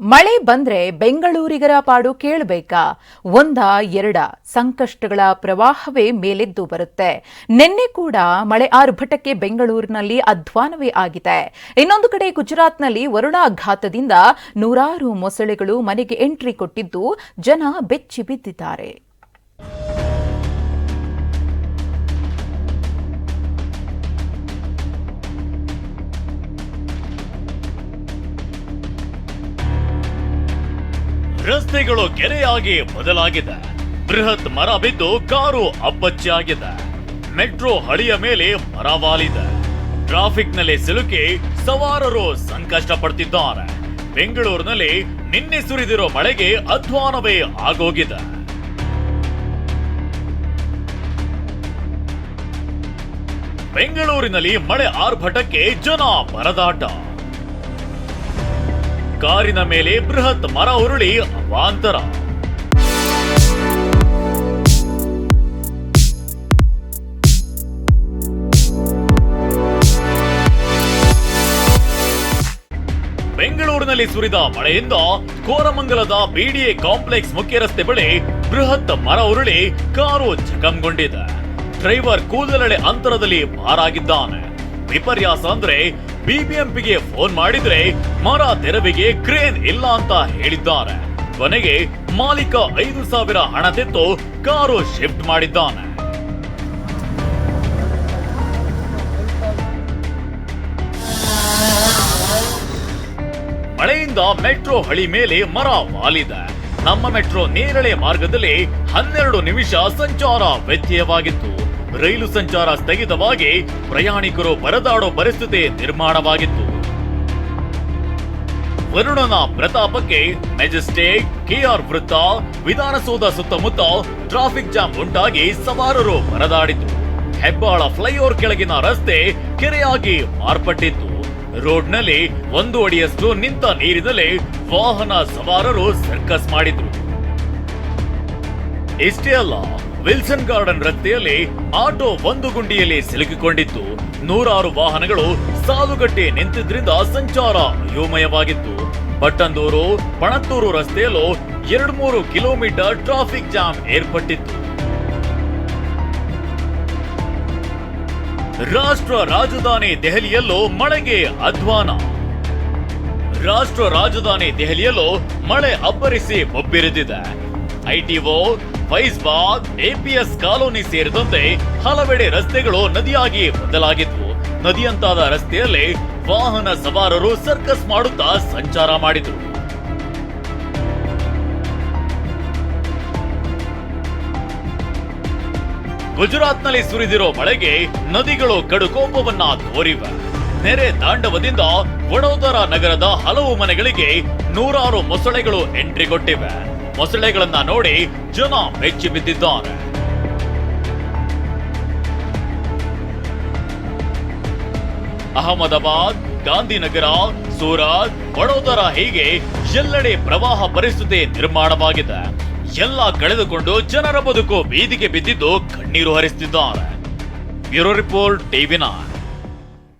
ಮಳೆ ಬಂದ್ರೆ ಬೆಂಗಳೂರಿಗರ ಪಾಡು ಕೇಳಬೇಕಾ? ಒಂದ, ಎರಡ ಸಂಕಷ್ಟಗಳ ಪ್ರವಾಹವೇ ಮೇಲೆದ್ದು ಬರುತ್ತೆ. ನಿನ್ನೆ ಕೂಡ ಮಳೆ ಆರ್ಭಟಕ್ಕೆ ಬೆಂಗಳೂರಿನಲ್ಲಿ ಅಧ್ವಾನವೇ ಆಗಿದೆ. ಇನ್ನೊಂದು ಕಡೆ ಗುಜರಾತ್ನಲ್ಲಿ ವರುಣಾಘಾತದಿಂದ ನೂರಾರು ಮೊಸಳೆಗಳು ಮನೆಗೆ ಎಂಟ್ರಿ ಕೊಟ್ಟಿದ್ದು ಜನ ಬೆಚ್ಚಿ ಬಿದ್ದಿದ್ದಾರೆ ರಸ್ತೆಗಳು ಕೆರೆಯಾಗಿ ಬದಲಾಗಿದೆ. ಬೃಹತ್ ಮರ ಬಿದ್ದು ಕಾರು ಅಪ್ಪಚ್ಚಿಯಾಗಿದೆ. ಮೆಟ್ರೋ ಹಳಿಯ ಮೇಲೆ ಮರವಾಲಿದೆ ಟ್ರಾಫಿಕ್ನಲ್ಲಿ ಸಿಲುಕಿ ಸವಾರರು ಸಂಕಷ್ಟ ಪಡ್ತಿದ್ದಾರೆ ಬೆಂಗಳೂರಿನಲ್ಲಿ ನಿನ್ನೆ ಸುರಿದಿರೋ ಮಳೆಗೆ ಅಧ್ವಾನವೇ ಆಗೋಗಿದೆ. ಬೆಂಗಳೂರಿನಲ್ಲಿ ಮಳೆ ಆರ್ಭಟಕ್ಕೆ ಜನ ಪರದಾಟ ಕಾರಿನ ಮೇಲೆ ಬೃಹತ್ ಮರ ಉರುಳಿ ಅವಾಂತರ. ಬೆಂಗಳೂರಿನಲ್ಲಿ ಸುರಿದ ಮಳೆಯಿಂದ ಕೋರಮಂಗಲದ ಬಿಡಿಎ ಕಾಂಪ್ಲೆಕ್ಸ್ ಮುಖ್ಯ ರಸ್ತೆ ಬಳಿ ಬೃಹತ್ ಮರ ಉರುಳಿ ಕಾರು ಜಖಂಗೊಂಡಿದೆ. ಡ್ರೈವರ್ ಕೂದಲಳೆ ಅಂತರದಲ್ಲಿ ಮಾರಾಗಿದ್ದಾನೆ ವಿಪರ್ಯಾಸ ಅಂದ್ರೆ ಬಿಬಿಎಂಪಿಗೆ ಫೋನ್ ಮಾಡಿದ್ರೆ ಮರ ತೆರವಿಗೆ ಕ್ರೇನ್ ಇಲ್ಲ ಅಂತ ಹೇಳಿದ್ದಾರೆ. ಕೊನೆಗೆ ಮಾಲೀಕ ಐದು ಸಾವಿರ ಹಣ ತೆತ್ತು ಕಾರು ಶಿಫ್ಟ್ ಮಾಡಿದ್ದಾನೆ. ಮಳೆಯಿಂದ ಮೆಟ್ರೋ ಹಳಿ ಮೇಲೆ ಮರ ವಾಲಿದೆ. ನಮ್ಮ ಮೆಟ್ರೋ ನೇರಳೆ ಮಾರ್ಗದಲ್ಲಿ ಹನ್ನೆರಡು ನಿಮಿಷ ಸಂಚಾರ ವ್ಯತ್ಯಯವಾಗಿತ್ತು. ರೈಲು ಸಂಚಾರ ಸ್ಥಗಿತವಾಗಿ ಪ್ರಯಾಣಿಕರು ಪರದಾಡೋ ಪರಿಸ್ಥಿತಿ ನಿರ್ಮಾಣವಾಗಿತ್ತು. ವರುಣನ ಪ್ರತಾಪಕ್ಕೆ ಮೆಜೆಸ್ಟಿಕ್ ಕೆಆರ್ ವೃತ್ತ ವಿಧಾನಸೌಧ ಸುತ್ತಮುತ್ತ ಟ್ರಾಫಿಕ್ ಜಾಮ್ ಉಂಟಾಗಿ ಸವಾರರು ಪರದಾಡಿತು ಹೆಬ್ಬಾಳ ಫ್ಲೈಓವರ್ ಕೆಳಗಿನ ರಸ್ತೆ ಕೆರೆಯಾಗಿ ಮಾರ್ಪಟ್ಟಿತ್ತು. ರೋಡ್ನಲ್ಲಿ ಒಂದು ಅಡಿಯಷ್ಟು ನಿಂತ ನೀರಿನಲ್ಲಿ ವಾಹನ ಸವಾರರು ಸರ್ಕಸ್ ಮಾಡಿದ್ರು. ಇಷ್ಟೇ ಅಲ್ಲ ವಿಲ್ಸನ್ ಗಾರ್ಡನ್ ರಸ್ತೆಯಲ್ಲಿ ಆಟೋ ಒಂದು ಗುಂಡಿಯಲ್ಲಿ ಸಿಲುಕಿಕೊಂಡಿತ್ತು ನೂರಾರು ವಾಹನಗಳು ಸಾಲುಗಟ್ಟಿ ನಿಂತಿದ್ರಿಂದ ಸಂಚಾರ ಅಯೋಮಯವಾಗಿತ್ತು ಪಟ್ಟಂದೂರು ಪಣತ್ತೂರು ರಸ್ತೆಯಲ್ಲೂ ಎರಡು ಮೂರು ಕಿಲೋಮೀಟರ್ ಟ್ರಾಫಿಕ್ ಜಾಮ್ ಏರ್ಪಟ್ಟಿತ್ತು. ರಾಷ್ಟ್ರ ರಾಜಧಾನಿ ದೆಹಲಿಯಲ್ಲೂ ಮಳೆಗೆ ಅಧ್ವಾನ. ರಾಷ್ಟ್ರ ರಾಜಧಾನಿ ದೆಹಲಿಯಲ್ಲೂ ಮಳೆ ಅಬ್ಬರಿಸಿ ಒಬ್ಬಿರಿದಿದೆ ಐಟಿಒ ಫೈಜ್ಬಾದ್ ಎಪಿಎಸ್ ಕಾಲೋನಿ ಸೇರಿದಂತೆ ಹಲವೆಡೆ ರಸ್ತೆಗಳು ನದಿಯಾಗಿ ಬದಲಾಗಿದ್ವು. ನದಿಯಂತಾದ ರಸ್ತೆಯಲ್ಲಿ ವಾಹನ ಸವಾರರು ಸರ್ಕಸ್ ಮಾಡುತ್ತಾ ಸಂಚಾರ ಮಾಡಿದರು. ಗುಜರಾತ್ನಲ್ಲಿ ಸುರಿದಿರೋ ಮಳೆಗೆ ನದಿಗಳು ಕಡುಕೋಪವನ್ನ ತೋರಿವೆ. ನೆರೆ ತಾಂಡವದಿಂದ ವಡೋದರ ನಗರದ ಹಲವು ಮನೆಗಳಿಗೆ ನೂರಾರು ಮೊಸಳೆಗಳು ಎಂಟ್ರಿ ಕೊಟ್ಟಿವೆ. ಮೊಸಳೆಗಳನ್ನ ನೋಡಿ ಜನ ಮೆಚ್ಚಿ ಬಿದ್ದಿದ್ದಾರೆ. ಅಹಮದಾಬಾದ್, ಗಾಂಧಿನಗರ, ಸೂರತ್, ವಡೋದರ ಹೀಗೆ ಎಲ್ಲೆಡೆ ಪ್ರವಾಹ ಪರಿಸ್ಥಿತಿ ನಿರ್ಮಾಣವಾಗಿದೆ. ಎಲ್ಲ ಕಳೆದುಕೊಂಡು ಜನರ ಬದುಕು ಬೀದಿಗೆ ಬಿದ್ದಿದ್ದು ಕಣ್ಣೀರು ಹರಿಸುತ್ತಿದ್ದಾರೆ ಬ್ಯೂರೋ ರಿಪೋರ್ಟ್ ಟಿವಿ ನೈನ್.